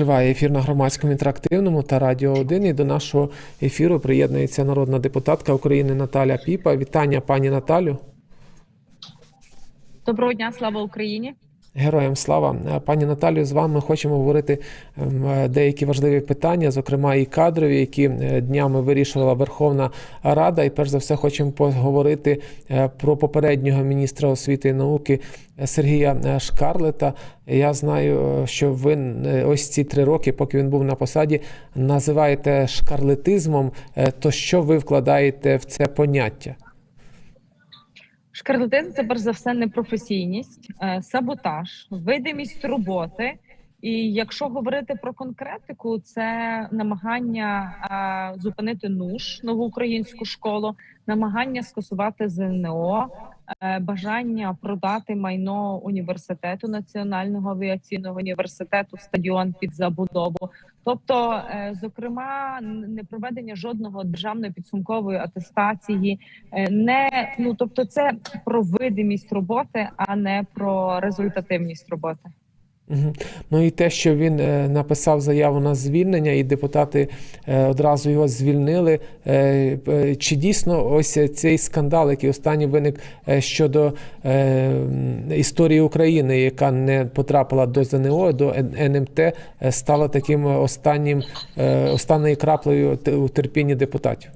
Триває ефір на громадському інтерактивному та радіо 1. І до нашого ефіру приєднується народна депутатка України Наталя Піпа. Вітання, пані Наталю. Доброго дня, слава Україні. Героям слава, Е, пані Наталію, з вами хочемо говорити ем, е, деякі важливі питання, зокрема і кадрові, які е, днями вирішувала Верховна Рада. І перш за все хочемо поговорити про попереднього міністра освіти і науки Сергія Шкарлета. Я знаю, що ви ось ці три роки, поки він був на посаді, називаєте шкарлетизмом. То що ви вкладаєте в це поняття? Шкарлетизм це перш за все непрофесійність, е, саботаж, видимість роботи. І якщо говорити про конкретику, це намагання зупинити НУШ нову українську школу, намагання скасувати ЗНО, е, бажання продати майно університету національного авіаційного університету, стадіон під забудову. Тобто, е, зокрема, не проведення жодного державної підсумкової атестації, е, не ну тобто, це про видимість роботи, а не про результативність роботи. Ну і те, що він е, написав заяву на звільнення, і депутати е, одразу його звільнили. Е, Чи дійсно ось цей скандал, який останній виник щодо історії України, яка не потрапила до ЗНО, до НМТ, е, стала таким останнім останньою краплею у терпінні депутатів?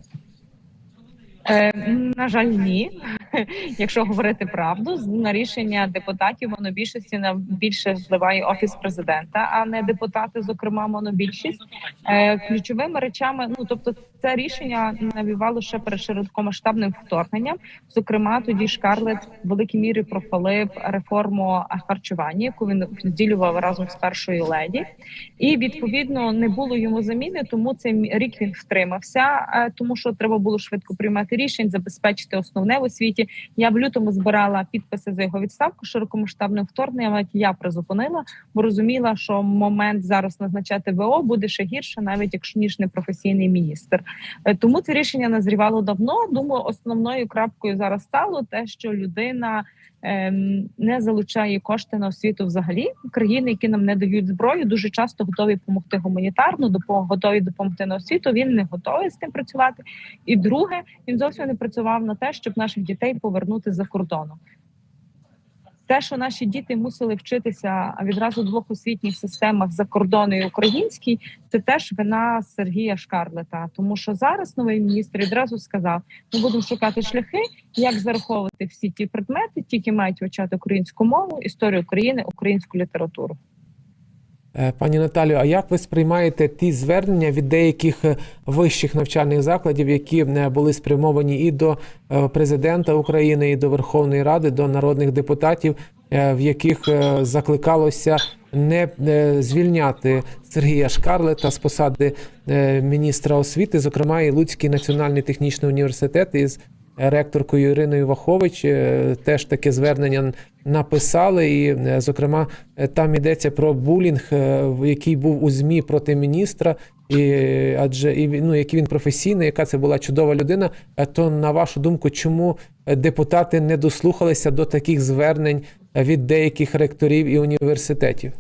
На жаль, ні. Якщо говорити правду, на рішення депутатів монобільшості на більше впливає офіс президента, а не депутати, зокрема монобільшість. Е, ключовими речами, ну тобто, це рішення навівало ще перед широкомасштабним вторгненням. Зокрема, тоді Шкарлет в великій мірі профалив реформу харчування, яку він зділював разом з першою леді, і відповідно не було йому заміни. Тому цей рік він втримався, е, тому що треба було швидко приймати рішень, забезпечити основне в освіті. Я в лютому збирала підписи за його відставку широкомасштабним вторгненням. Я призупинила, бо розуміла, що момент зараз назначати ВО буде ще гірше, навіть якщо ніж не професійний міністр. Е, Тому це рішення назрівало давно. Думаю, основною крапкою зараз стало те, що людина ем, не залучає кошти на освіту взагалі. Країни, які нам не дають зброю, дуже часто готові допомогти гуманітарно, готові допомогти на освіту. Він не готовий з тим працювати. І друге, він зовсім не працював на те, щоб наших дітей повернути за кордоном. Те, що наші діти мусили вчитися відразу в двох освітніх системах за кордону і українській, це теж вина Сергія Шкарлета. Тому що зараз новий міністр відразу сказав: ми будемо шукати шляхи, як зараховувати всі ті предмети, тільки мають вивчати українську мову, історію України, українську літературу. Е, Пані Наталію, а як ви сприймаєте ті звернення від деяких е, вищих навчальних закладів, які е, були спрямовані і до президента України, і до Верховної Ради, до народних депутатів, в яких закликалося не звільняти Сергія Шкарлета з посади міністра освіти, зокрема і Луцький національний технічний університет із ректоркою Іриною Вахович е, теж таке звернення написали. І, е, зокрема, е, там йдеться про булінг, який був у ЗМІ проти міністра. І адже і ну, який він професійний, яка це була чудова людина. То на вашу думку, чому депутати не дослухалися до таких звернень від деяких ректорів і університетів?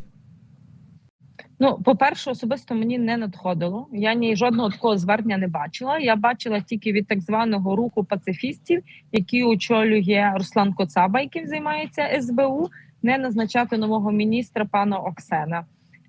Ну, по-перше, особисто мені не надходило. Я ні жодного такого звернення не бачила. Я бачила тільки від так званого руху пацифістів, який очолює Руслан Коцаба, яким займається СБУ, не назначати нового міністра пана Оксена.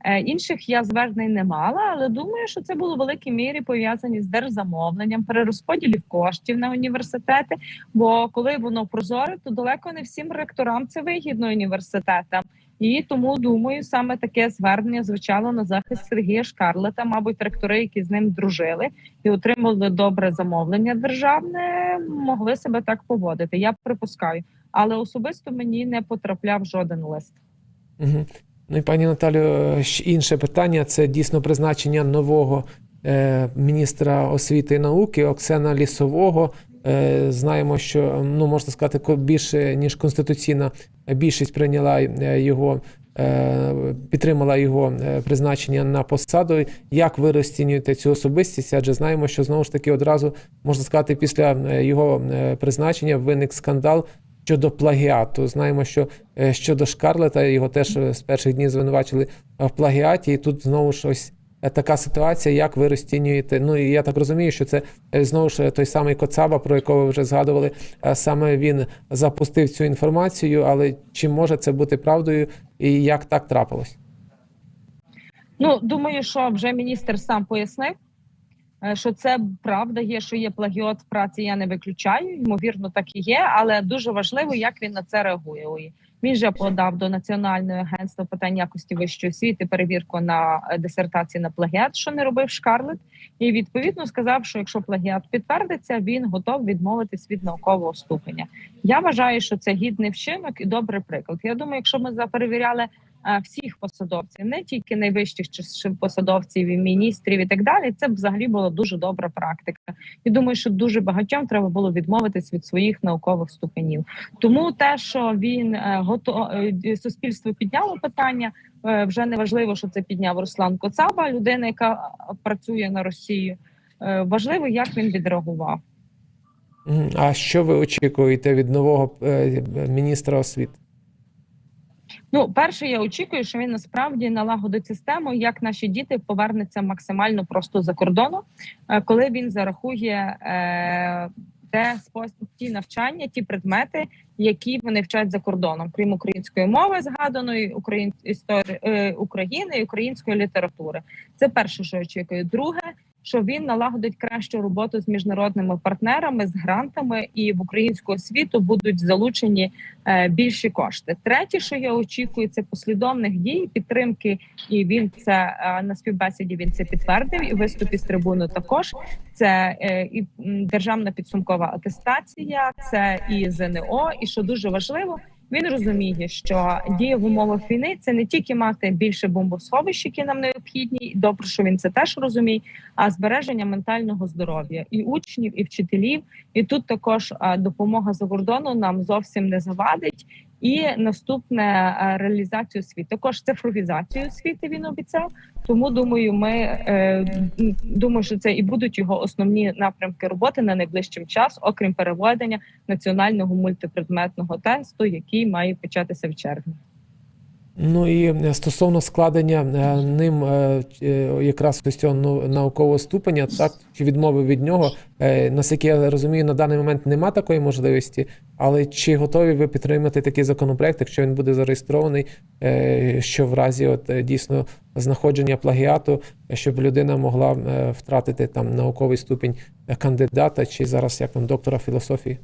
Е, інших я звернень не мала, але думаю, що це було в великій мірі пов'язані з держзамовленням, перерозподілів коштів на університети. Бо коли воно прозоре, то далеко не всім ректорам це вигідно університетам. І тому думаю, саме таке звернення звучало на захист Сергія Шкарлета. Мабуть, ректори, які з ним дружили і отримали добре замовлення державне, могли себе так поводити. Я припускаю, але особисто мені не потрапляв жоден лист. Угу. Ну і пані Наталю, е, інше питання це дійсно призначення нового е, міністра освіти і науки Оксана Лісового. Е, знаємо, що ну можна сказати, більше ніж конституційна більшість прийняла е, його. е, Підтримала його призначення на посаду. Як ви розцінюєте цю особистість? Адже знаємо, що знову ж таки одразу можна сказати, після його призначення виник скандал щодо плагіату. Знаємо, що щодо Шкарлета його теж з перших днів звинувачили в плагіаті, і тут знову ж ось така ситуація, як ви розцінюєте. Ну і я так розумію, що це е, знову ж той самий Коцаба, про якого ви вже згадували. е, Саме він запустив цю інформацію, але чи може це бути правдою, і як так трапилось? Ну думаю, що вже міністр сам пояснив, е, що це правда є, що є плагіот праці. Я не виключаю. Ймовірно, так і є, але дуже важливо, як він на це реагує. Він вже подав до Національного агентства питань якості вищої освіти перевірку на е, дисертації на плагіат, що не робив Шкарлет, і відповідно сказав, що якщо плагіат підтвердиться, він готов відмовитись від наукового ступеня. Я вважаю, що це гідний вчинок і добрий приклад. Я думаю, якщо ми заперевіряли всіх посадовців, не тільки найвищих посадовців і міністрів і так далі, це взагалі була дуже добра практика. І думаю, що дуже багатьом треба було відмовитись від своїх наукових ступенів. Тому те, що він е, гото е, суспільство підняло питання, е, вже не важливо, що це підняв Руслан Коцаба, людина, яка працює на Росію. Важливо, як він відреагував. А що ви очікуєте від нового міністра освіти? Ну, перше, я очікую, що він насправді налагодить систему, як наші діти повернуться максимально просто за кордону, е, коли він зарахує е, те ті навчання, ті предмети, які вони вчать за кордоном, крім української мови, згаданої україн... історії е, України і української літератури. Це перше, що очікую. Друге, що він налагодить кращу роботу з міжнародними партнерами, з грантами, і в українську освіту будуть залучені е, більші кошти. Третє, що я очікую, це послідовних дій, підтримки, і він це е, на співбесіді. Він це підтвердив і виступі з трибуни також. Це е, і державна підсумкова атестація, це і ЗНО. І що дуже важливо, він розуміє, що дія в умовах війни це не тільки мати більше бомбосховищ, які нам необхідні. і Добре, що він це теж розуміє, а збереження ментального здоров'я і учнів, і вчителів. І тут також допомога за кордону нам зовсім не завадить. І наступне реалізацію освіти. Також цифровізацію освіти він обіцяв. Тому думаю, ми е, думаю, що це і будуть його основні напрямки роботи на найближчим час, окрім переведення національного мультипредметного тесту, який має початися в червні. Ну і е, стосовно складення е, ним е, якраз ну, наукового ступеня, так чи відмови від нього, наскільки я розумію, на даний момент нема такої можливості, але чи готові ви підтримати такий законопроект, якщо він буде зареєстрований, що в разі от дійсно знаходження плагіату, щоб людина могла втратити там науковий ступінь кандидата чи зараз як там доктора філософії?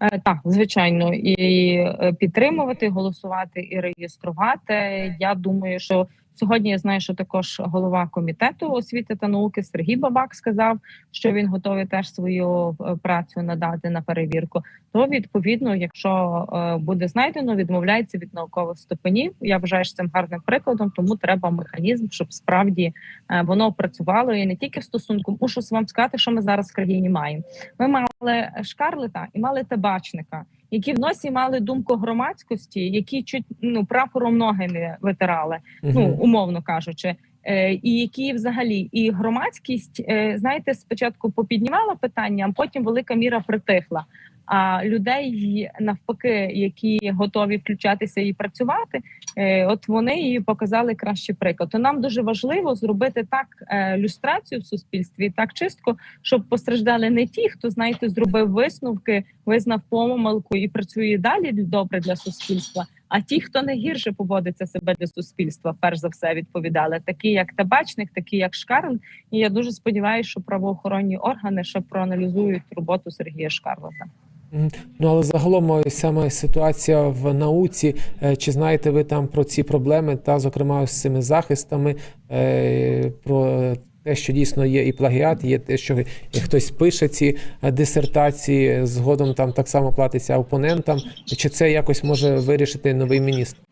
Е, Так, звичайно, і е, підтримувати, голосувати і реєструвати. Я думаю, що сьогодні я знаю, що також голова комітету освіти та науки Сергій Бабак сказав, що він готовий теж свою е, працю надати на перевірку. То відповідно, якщо е, буде знайдено, відмовляється від наукових ступенів. Я вважаю що цим гарним прикладом, тому треба механізм, щоб справді е, воно працювало і не тільки стосунку. Мушу вам сказати, що ми зараз в країні маємо. Ми мали шкарлета і мали табачника, які в носі мали думку громадськості, які чуть ну прапором ноги не витирали, ну умовно кажучи. Е, і які взагалі і громадськість, е, знаєте, спочатку попіднімала питання, а потім велика міра притихла. А людей навпаки, які готові включатися і працювати, е, от вони її показали кращий приклад. То нам дуже важливо зробити так е, люстрацію в суспільстві, так чистку, щоб постраждали не ті, хто знаєте, зробив висновки, визнав помилку і працює далі добре для суспільства. А ті, хто найгірше поводиться себе для суспільства, перш за все відповідали, такі як табачник, такі як Шкарлет. І я дуже сподіваюся, що правоохоронні органи ще проаналізують роботу Сергія Шкарлета. Ну але загалом саме ситуація в науці. е, Чи знаєте ви там про ці проблеми, та зокрема з цими захистами, е, про те, що дійсно є і плагіат, є те, що хтось пише ці е, дисертації, згодом там так само платиться опонентам. Чи це якось може вирішити новий міністр?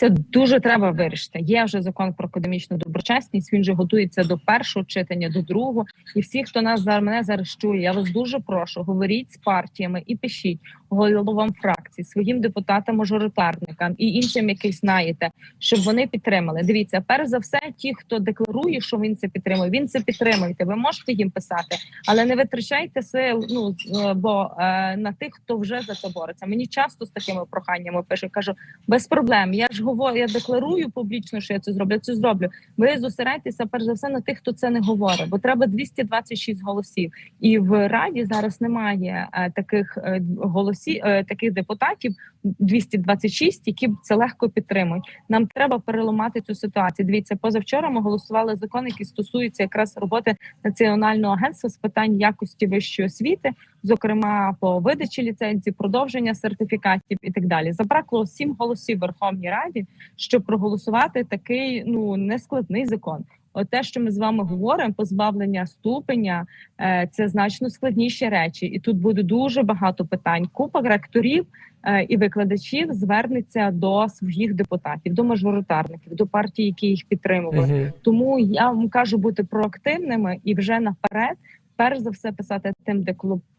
Це дуже треба вирішити. Є вже закон про академічну доброчесність. Він вже готується до першого читання, до другого. І всі, хто нас зараз мене зараз чує, я вас дуже прошу. Говоріть з партіями і пишіть головам фракцій, своїм депутатам-мажоритарникам і іншим, яких знаєте, щоб вони підтримали. Дивіться, перш за все, ті, хто декларує, що він це підтримує, він це підтримуєте. Ви можете їм писати, але не витрачайте сил. Ну з- бо е, на тих, хто вже за це бореться. Мені часто з такими проханнями пишуть, кажу, без проблем. Я ж говорю, я декларую публічно, що я це зроблю. Я це зроблю. Ви зосередьтеся перш за все на тих, хто це не говорить, бо треба 226 голосів. І в раді зараз немає е, таких е, голосів, е, таких депутатів 226, які б це легко підтримують. Нам треба переламати цю ситуацію. Дивіться, позавчора ми голосували закон, який стосується якраз роботи національного агентства з питань якості вищої освіти, зокрема по видачі ліцензій, продовження сертифікатів і так далі. Забракло сім голосів в Верховній Раді, щоб проголосувати такий ну нескладний закон. От те, що ми з вами говоримо, позбавлення ступеня е, це значно складніші речі, і тут буде дуже багато питань. Купа ректорів е, і викладачів звернеться до своїх депутатів, до мажоритарників, до партій, які їх підтримували. Угу. Тому я вам кажу бути проактивними і вже наперед. Перш за все писати тим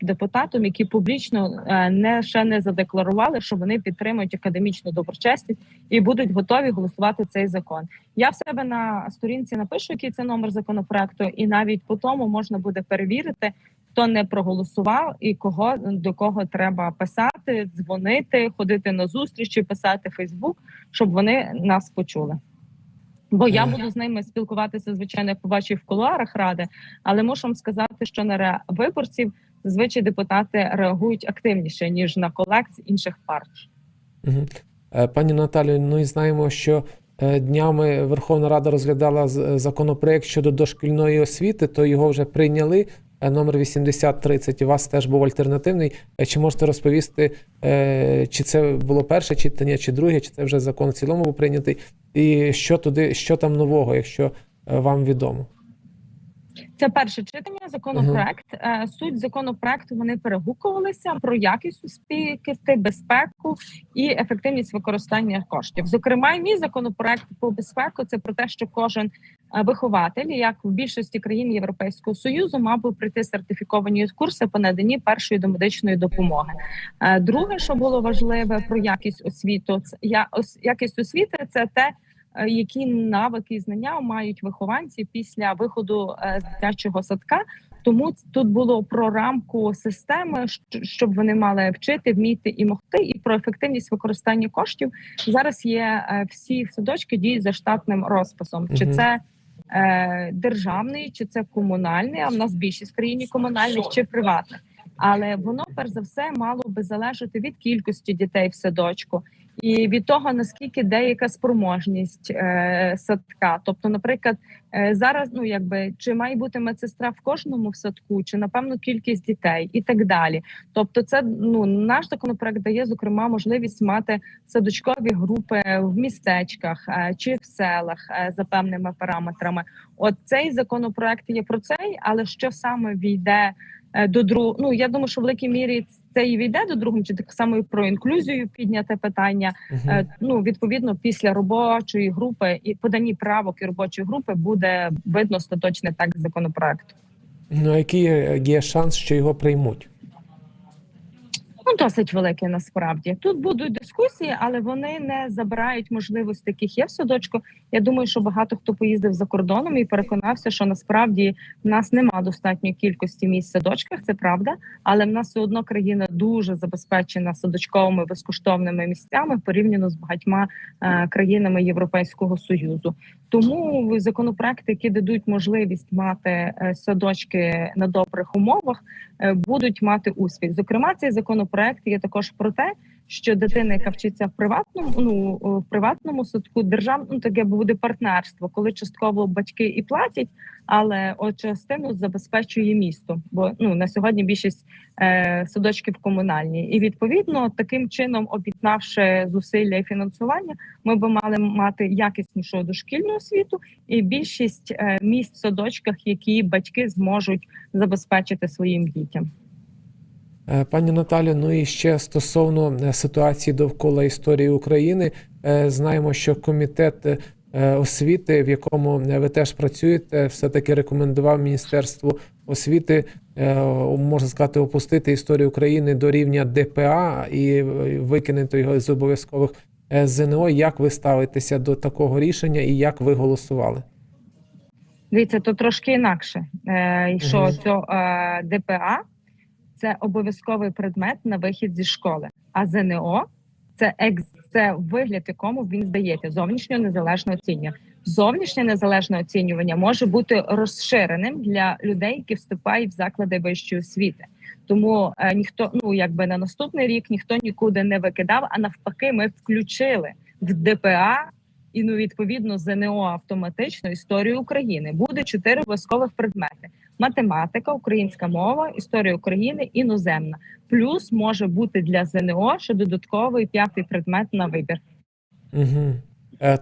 депутатам, які публічно е, не ще не задекларували, що вони підтримують академічну доброчесність і будуть готові голосувати цей закон. Я в себе на сторінці напишу, який це номер законопроекту, і навіть по тому можна буде перевірити, хто не проголосував і кого до кого треба писати, дзвонити, ходити на зустрічі, писати Фейсбук, щоб вони нас почули. Бо я буду з ними спілкуватися, звичайно, як побачив в кулуарах ради, але мушу вам сказати, що на виборців зазвичай депутати реагують активніше ніж на колег з інших партій. Е, Пані Наталію, ну і знаємо, що е, днями Верховна Рада розглядала законопроект щодо дошкільної освіти, то його вже прийняли. Е, Номер 8030, у вас теж був альтернативний. Е, Чи можете розповісти, е, чи це було перше читання, чи друге, чи це вже закон в цілому був прийнятий? І що туди, що там нового, якщо вам відомо? Це перше читання. Законопроект. Е, Суть законопроекту вони перегукувалися про якість успіхи, безпеку і ефективність використання коштів. Зокрема, мій законопроект по безпеку це про те, що кожен е, вихователь, як в більшості країн Європейського союзу, мав би пройти сертифіковані курси по наданні першої домедичної допомоги. Е, Друге, що було важливе про якість освіту, якість освіти це те. Е, Які навики і знання мають вихованці після виходу е, з дитячого садка? Тому тут було про рамку системи, щоб вони мали вчити, вміти і могти, і про ефективність використання коштів. Зараз є е, всі садочки діють за штатним розписом. Чи це е, державний, чи це комунальний? А в нас більшість в країні комунальних чи приватних. Але воно перш за все мало би залежати від кількості дітей в садочку і від того наскільки деяка спроможність е, садка. Тобто, наприклад, е, зараз ну якби чи має бути медсестра в кожному в садку, чи напевно кількість дітей, і так далі. Тобто, це ну наш законопроект дає зокрема можливість мати садочкові групи в містечках е, чи в селах е, за певними параметрами. От цей законопроект є про цей, але що саме війде е, до другого? Ну я думаю, що в великій мірі це і війде до другого, чи так само і про інклюзію підняте питання. Е, Ну відповідно, після робочої групи і подані правок і робочої групи буде видно остаточний текст законопроекту. Ну, який є- є шанс, що його приймуть? Ну, досить великий насправді. Тут будуть дискусії, але вони не забирають можливості, яких є в садочку. Я думаю, що багато хто поїздив за кордоном і переконався, що насправді в нас нема достатньої кількості місць в садочках. Це правда, але в нас все одно країна дуже забезпечена садочковими безкоштовними місцями порівняно з багатьма е, країнами Європейського союзу. Тому законопроекти, які дадуть можливість мати е, садочки на добрих умовах, е, будуть мати успіх. Зокрема, цей законопроект є також про те, що дитина, яка вчиться в приватному, ну е, в приватному садку, держав, ну таке буде партнерство, коли частково батьки і платять, але от частину забезпечує місто. Бо ну на сьогодні більшість е, садочків комунальні, і відповідно таким чином, об'єднавши зусилля і фінансування, ми би мали мати якіснішу дошкільну освіту і більшість е, місць в садочках, які батьки зможуть забезпечити своїм дітям. Е, Пані Наталю, ну і ще стосовно е, ситуації довкола історії України, е, знаємо, що комітет освіти, в якому ви теж працюєте, все-таки рекомендував Міністерству освіти, можна сказати, опустити історію України до рівня ДПА і викинути його з обов'язкових ЗНО. Як ви ставитеся до такого рішення і як ви голосували? Дивіться, то трошки інакше. Що Мгм. цього ДПА це обов'язковий предмет на вихід зі школи, а ЗНО це екс, це вигляд, якому він здається зовнішнього незалежного оцінювання. Зовнішнє незалежне оцінювання може бути розширеним для людей, які вступають в заклади вищої освіти. Тому е, ніхто, ну якби на наступний рік ніхто нікуди не викидав, а навпаки, ми включили в ДПА і ну відповідно ЗНО автоматично історію України. Буде чотири обов'язкових предмети: математика, українська мова, історія України, іноземна. Плюс може бути для ЗНО ще додатковий п'ятий предмет на вибір. Угу.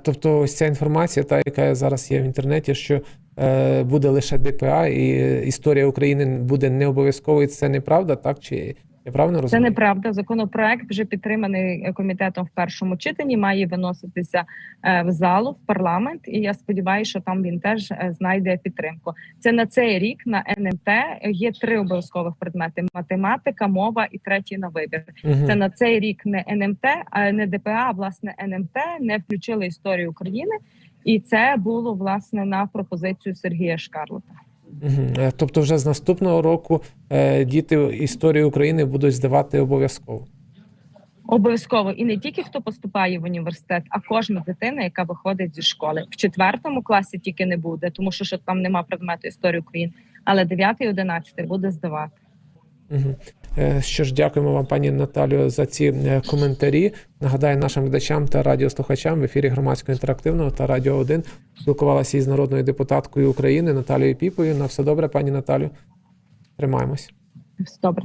Тобто, ось ця інформація, та яка зараз є в інтернеті, що е, буде лише ДПА, і історія України буде не обов'язковою. Це неправда, так? Чи я правильно Це неправда. Законопроект вже підтриманий е, комітетом в першому читанні. Має виноситися е, в залу в парламент, і я сподіваюся, що там він теж е, знайде підтримку. Це на цей рік на НМТ є три обов'язкових предмети: математика, мова і третій на вибір. Мгм. Це на цей рік не НМТ, а не ДПА, а власне НМТ не включили історію України, і це було власне на пропозицію Сергія Шкарлета. Е, Тобто, вже з наступного року е, діти історії України будуть здавати обов'язково. Обов'язково і не тільки хто поступає в університет, а кожна дитина, яка виходить зі школи. В четвертому класі тільки не буде, тому що, що там нема предмету історії України, але 9 і 11 буде здавати. Е, Що ж, дякуємо вам, пані Наталію, за ці е, коментарі. Нагадаю нашим глядачам та радіослухачам в ефірі громадського інтерактивного та радіо 1 спілкувалася із народною депутаткою України Наталією Піпою. На все добре, пані Наталю. Тримаємось. Все добре.